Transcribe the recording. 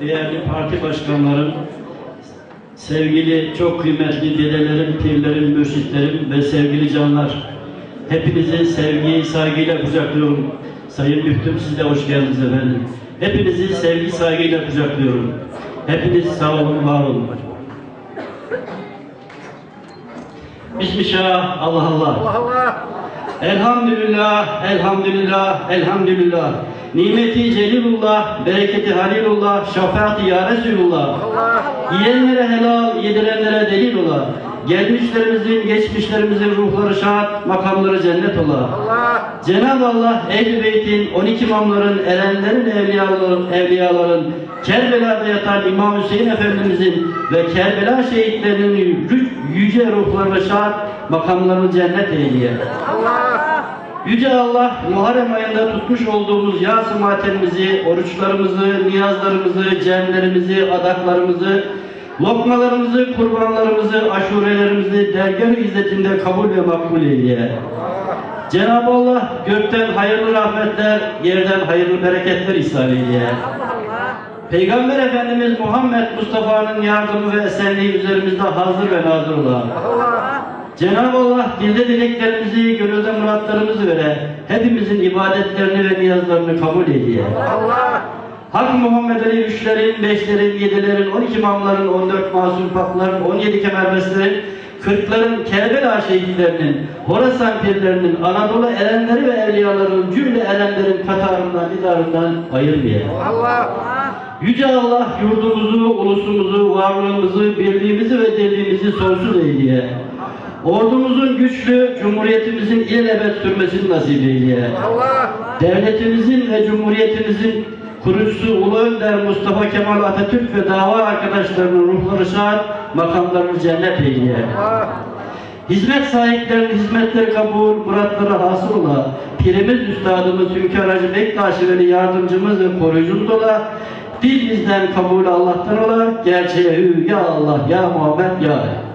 Değerli parti başkanlarım, sevgili çok kıymetli dedelerim, pirlerim, mürşitlerim ve sevgili canlar. Hepinizi sevgi, saygıyla kucaklıyorum. Sayın Müftüm siz de hoş geldiniz efendim. Hepinizi sevgi, saygıyla kucaklıyorum. Hepiniz sağ olun, var olun. Bismillah, Allah Allah. Allah Allah. Elhamdülillah, elhamdülillah, elhamdülillah. Nimeti celilullah, bereketi halilullah, şefaati ya Resulullah. Allah. Yiyenlere helal, yedirenlere delil ola. Gelmişlerimizin, geçmişlerimizin ruhları şahat, makamları cennet ola. Cenab-ı Allah Ehl-i Beyt'in, 12 imamların, erenlerin, evliyaların, evliyaların, Kerbela'da yatan İmam Hüseyin Efendimizin ve Kerbela şehitlerinin yü- yüce ruhlarını şahat, makamlarını cennet eyleye. Allah. Yüce Allah Muharrem ayında tutmuş olduğumuz yas-ı matemimizi, oruçlarımızı, niyazlarımızı, cemlerimizi, adaklarımızı, lokmalarımızı, kurbanlarımızı, aşurelerimizi dergâh izzetinde kabul ve makbul eyle. Cenab-ı Allah gökten hayırlı rahmetler, yerden hayırlı bereketler ihsan eyle. Peygamber Efendimiz Muhammed Mustafa'nın yardımı ve esenliği üzerimizde hazır ve nazır ola. Cenab-ı Allah dilde dileklerimizi, gönülde muratlarımızı vere, hepimizin ibadetlerini ve niyazlarını kabul eyle. Allah. Hak Muhammed Ali üçlerin, beşlerin, yedilerin, on iki imamların, on dört masum pakların, on yedi kemerbestlerin, kırkların, Kerbela şehitlerinin, Horasan pirlerinin, Anadolu erenleri ve evliyaların, cümle erenlerin katarından, didarından ayırmayalım. Allah. Yüce Allah yurdumuzu, ulusumuzu, varlığımızı, birliğimizi ve dirliğimizi sonsuz eyleye. Ordumuzun güçlü, cumhuriyetimizin ilelebet sürmesini nasip eyleye. Allah. Devletimizin ve cumhuriyetimizin kurucusu Ulu Önder Mustafa Kemal Atatürk ve dava arkadaşlarının ruhları şad, makamlarını cennet eyleye. Allah. Hizmet sahiplerinin hizmetleri kabul, muratları hasıl ola. Pirimiz, üstadımız, Hünkar Hacı Bektaşi Veli yardımcımız ve koruyucumuz ola. Dil bizden kabul Allah'tan ola. Gerçeğe hü ya Allah ya Muhammed ya. Ali.